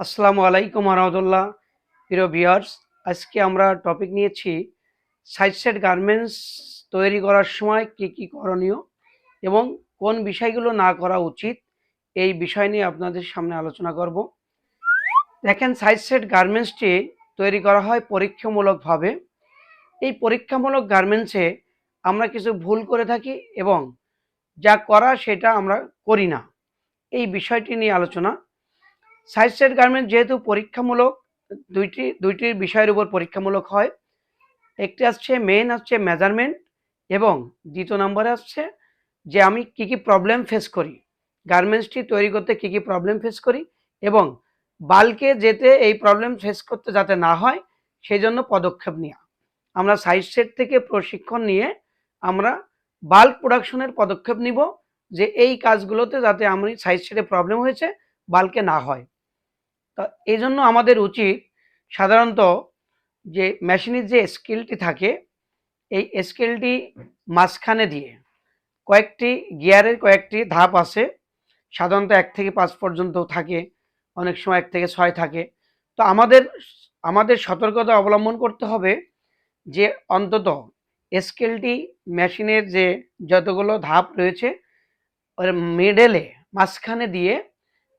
আসসালামু আলাইকুম রহমতুল্লাহ প্রিয় ভিউয়ার্স, আজকে আমরা টপিক নিয়েছি সাইড সেট গার্মেন্টস তৈরি করার সময় কি কি করণীয় এবং কোন বিষয়গুলো না করা উচিত এই বিষয় নিয়ে আপনাদের সামনে আলোচনা করব। দেখেন সাইড সেট গার্মেন্টসটি তৈরি করা হয় পরীক্ষামূলকভাবে। এই পরীক্ষামূলক গার্মেন্টসে আমরা কিছু ভুল করে থাকি এবং যা করা সেটা আমরা করি না। এই বিষয়টি নিয়ে আলোচনা সাইড সেট গার্মেন্ট যেহেতু পরীক্ষামূলক, দুইটি দুইটির বিষয়ের উপর পরীক্ষামূলক হয়। একটি আসছে মেন হচ্ছে মেজারমেন্ট এবং দ্বিতীয় নম্বরে আসছে যে আমি কি কি প্রবলেম ফেস করি। গার্মেন্টসটি তৈরি করতে কি কি প্রবলেম ফেস করি এবং বাল্কে যেতে এই প্রবলেম ফেস করতে যাতে না হয় সেই জন্য পদক্ষেপ নেওয়া আমরা সাইজ সেট থেকে প্রশিক্ষণ নিয়ে আমরা বাল্ক প্রোডাকশনের পদক্ষেপ নিব যে এই কাজগুলোতে যাতে আমি সাইজ সেটে প্রবলেম হয়েছে বাল্কে না হয়। তা এই জন্য আমাদের উচিত সাধারণত যে মেশিনের যে স্কেলটি থাকে, এই স্কেলটি মাঝখানে দিয়ে কয়েকটি গিয়ারের কয়েকটি ধাপ আছে, সাধারণত এক থেকে পাঁচ পর্যন্ত থাকে, অনেক সময় এক থেকে ছয় থাকে। তো আমাদের আমাদের সতর্কতা অবলম্বন করতে হবে যে অন্তত স্কেলটি মেশিনের যে যতগুলো ধাপ রয়েছে, ওর মিডেলে মাঝখানে দিয়ে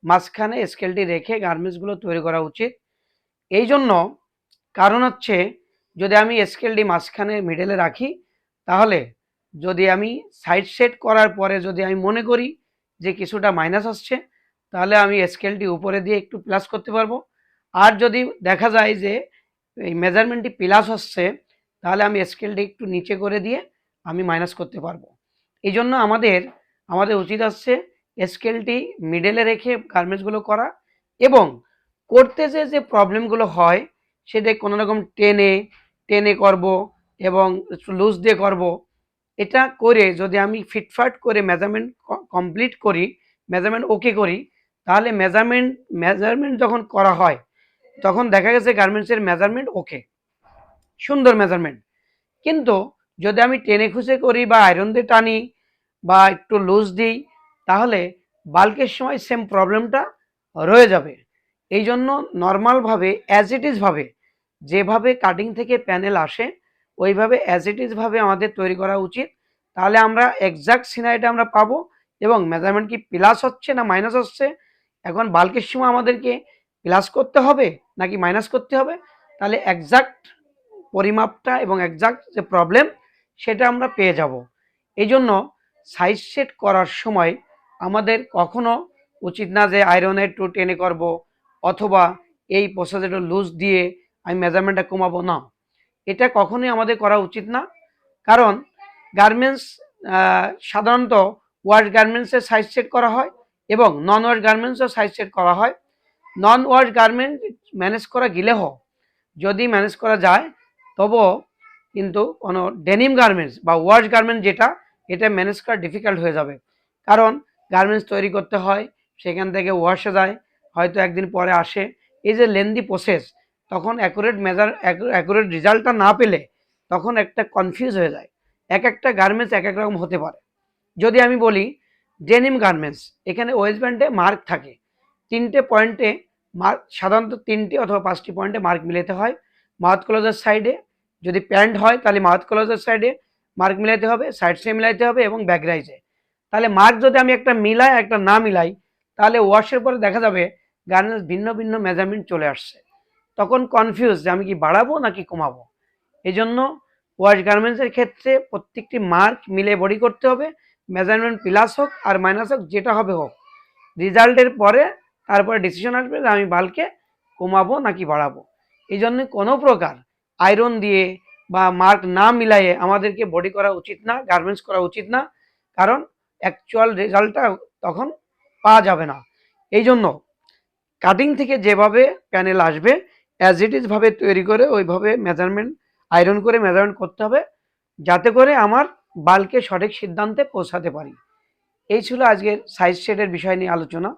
মাঝখানে স্কেলটি রেখে গার্মেন্টসগুলো তৈরি করা উচিত। এই জন্য কারণ হচ্ছে, যদি আমি স্কেলটি মাঝখানে মিডলে রাখি, তাহলে যদি আমি সাইড সেট করার পরে যদি আমি মনে করি যে কিছুটা মাইনাস আসছে, তাহলে আমি স্কেলটি উপরে দিয়ে একটু প্লাস করতে পারব। আর যদি দেখা যায় যে এই মেজারমেন্টটি প্লাস হচ্ছে তাহলে আমি স্কেলটি একটু নিচে করে দিয়ে আমি মাইনাস করতে পারব। এই জন্য আমাদের আমাদের উচিত আসছে স্কেলটি মিডেলে রেখে গার্মেন্টসগুলো করা এবং করতে যে যে প্রবলেমগুলো হয় সেটা কোনো রকম টেনে টেনে করব এবং লুজ দিয়ে করব, এটা করে যদি আমি ফিটফাট করে মেজারমেন্ট কমপ্লিট করি মেজারমেন্ট ওকে করি, তাহলে মেজারমেন্ট মেজারমেন্ট যখন করা হয়, তখন দেখা গেছে গার্মেন্টসের মেজারমেন্ট ওকে সুন্দর মেজারমেন্ট কিন্তু যদি আমি টেনে খুঁজে করি বা আয়রন দিয়ে টানি বা একটু লুজ দিই তাহলে বাল্কের সময় সেম প্রবলেমটা রয়ে যাবে। এই জন্য নর্মালভাবে অ্যাজ ইট ইজভাবে যেভাবে কাটিং থেকে প্যানেল আসে, ওইভাবে অ্যাজ ইট ইজভাবে আমাদের তৈরি করা উচিত। তাহলে আমরা এক্সাক্ট সিনারিটা আমরা পাবো এবং মেজারমেন্ট কি প্লাস হচ্ছে না মাইনাস হচ্ছে? এখন বাল্কের সময় আমাদেরকে প্লাস করতে হবে নাকি মাইনাস করতে হবে? তাহলে এক্সাক্ট পরিমাপটা এবং এক্সাক্ট যে প্রবলেম সেটা আমরা পেয়ে যাব। এই জন্য সাইজ সেট করার সময় আমাদের কখনো উচিত না যে আয়রনের টু টেনে করব, অথবা এই প্রসেসটা লুজ দিয়ে আমি মেজারমেন্টটা কমাবো, না। এটা কখনোই আমাদের করা উচিত না। কারণ গার্মেন্টস সাধারণত ওয়াশ গার্মেন্টসের সাইজ সেট করা হয় এবং নন ওয়াশ গার্মেন্টসও সাইজ সেট করা হয়। নন ওয়াশ গার্মেন্ট ম্যানেজ করা গেলেও যদি ম্যানেজ করা যায়, তবুও কিন্তু কোনো ডেনিম গার্মেন্টস বা ওয়াশ গার্মেন্ট যেটা, এটা ম্যানেজ করা ডিফিকাল্ট হয়ে যাবে। কারণ গার্মেন্টস তৈরি করতে হয়, সেখান থেকে ওয়াশে যায়, হয়তো একদিন পরে আসে। এই যে লেন্দি প্রসেস তখন অ্যাকুরেট মেজার অ্যাকুরেট রেজাল্টটা না পেলে তখন একটা কনফিউজ হয়ে যায়। এক একটা গার্মেন্টস এক এক রকম হতে পারে। যদি আমি বলি ডেনিম গার্মেন্টস এখানে ওয়েস্ট ব্যান্ডে মার্ক থাকে। তিনটে পয়েন্টে মার্ক সাধারণত তিনটে অথবা পাঁচটি পয়েন্টে মার্ক মিলাতে হয়। মাউথ ক্লোজের সাইডে যদি প্যান্ট হয়, তাহলে মাউথ ক্লোজের সাইডে মার্ক মিলাতে হবে সাইড সে মিলাইতে হবে এবং ব্যাক রাইজে তাহলে মার্ক যদি আমি একটা মিলাই, একটা না মিলাই, তাহলে ওয়াশের পরে দেখা যাবে গার্মেন্টস ভিন্ন ভিন্ন মেজারমেন্ট চলে আসছে। তখন কনফিউজ যে আমি কি বাড়াবো নাকি কমাবো। এই জন্য ওয়াশ গার্মেন্টসের ক্ষেত্রে প্রত্যেকটি মার্ক মিলে বডি করতে হবে মেজারমেন্ট প্লাস হোক আর মাইনাস হোক, যেটা হবে হোক। রেজাল্টের পরে তারপরে ডিসিশন আসবে যে আমি বালকে কমাবো নাকি বাড়াবো। এই জন্য কোনো প্রকার আয়রন দিয়ে বা মার্ক না মিলাইয়ে আমাদেরকে বডি করা উচিত না গার্মেন্টস করা উচিত না। কারণ অ্যাকচুয়াল রেজাল্টটা তখন পাওয়া যাবে না। এই জন্য কাটিং থেকে যেভাবে প্যানেল আসবে অ্যাজ ইট ইজভাবে তৈরি করে ওইভাবে মেজারমেন্ট আয়রন করে মেজারমেন্ট করতে হবে, যাতে করে আমার বাল্কে সঠিক সিদ্ধান্তে পৌঁছাতে পারি। এই ছিল আজকের সাইজ সেটের বিষয় নিয়ে আলোচনা।